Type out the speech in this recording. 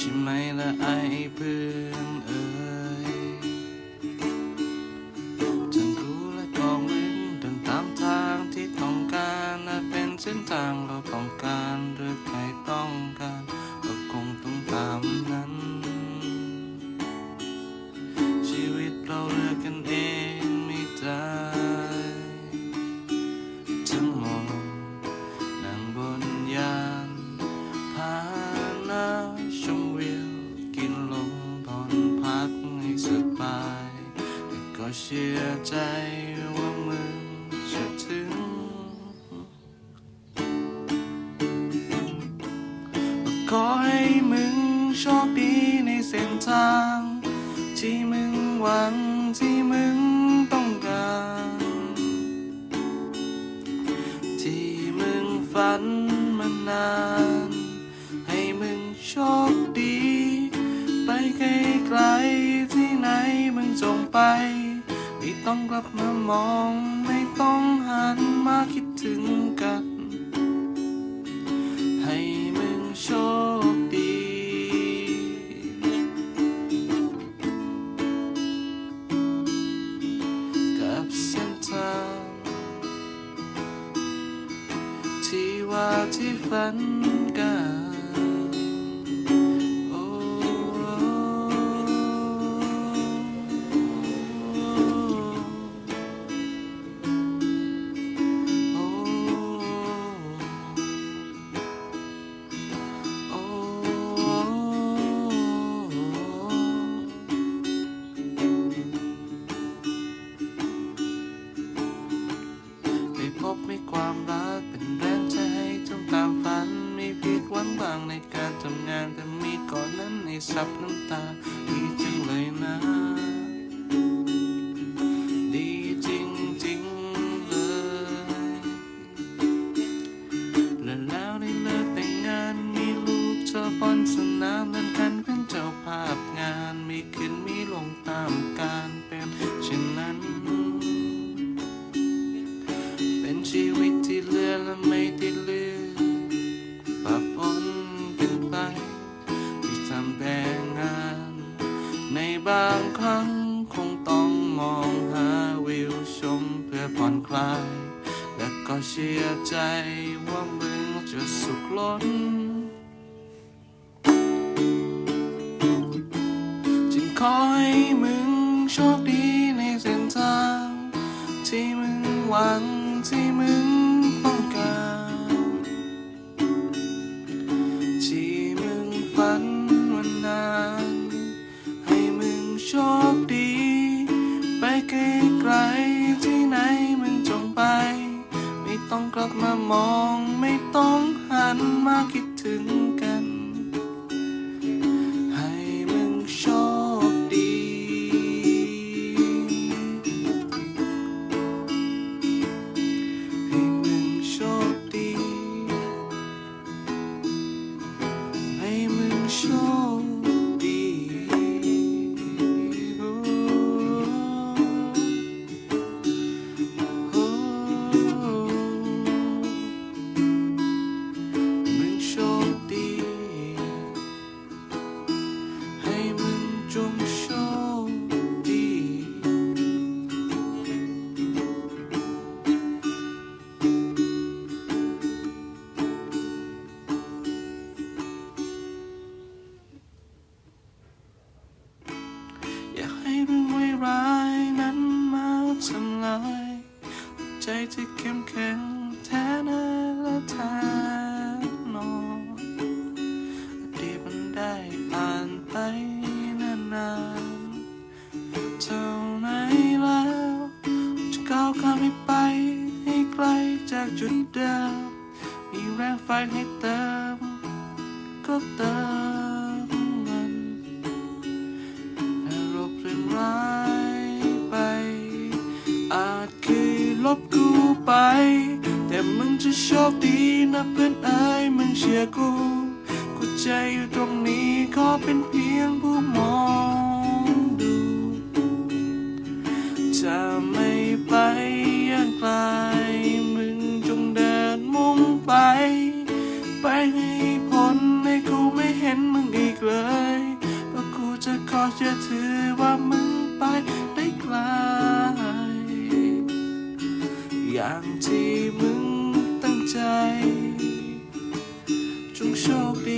ใช่ไหมละไอเพื่อนเอ่ยทั้งกูและก็มึงเดินตามทางที่ต้องการนะเป็นเส้นทางเราต้องการหรือใครต้องการายแต่ก็เชื่อใจว่ามึงจะถึงขอให้มึงโชคดีในเส้นทาง ที่มึงหวังที่มึงต้องการ ที่มึงฝันมานาน ต้องกลับมามอง ไม่ต้องหันมาคิดถึงกัน ให้มึงโชคดี กับเส้นทางที่ว่าที่ฝันกันางในการทำงานแต่มีก่อนนั้นในซับน้ำตาดีจังเลยนะ ดีจริงจริงเลยและแล้วได้เลิกแต่งงานมีลูกเธอบนสนามเล่นกันเป็นเจ้าภาพงานมีขึ้นมีลงตามการเป็นเช่นนั้น เป็นชีวิตที่เลือและไม่ได้เลือ อนคลาย และก็เชื่อใจว่ามึงจะสุขล้น จึงขอให้มึงโชคดี มาคิดถึง จากจุดเดิม มีแรงไฟให้เติม ก็เติมมันถ้าลบเรื่องร้ายไป อาจเคยลบกูไป แต่มึงจะโชคดีนะเพื่อนเอ้ยมึงเชื่อกู กูใจอยู่ตรงนี้ขอเป็นเพียงผู้มอง เชื่อถือว่ามึงไปได้ไกล อย่างที่มึงตั้งใจ จงโชคดี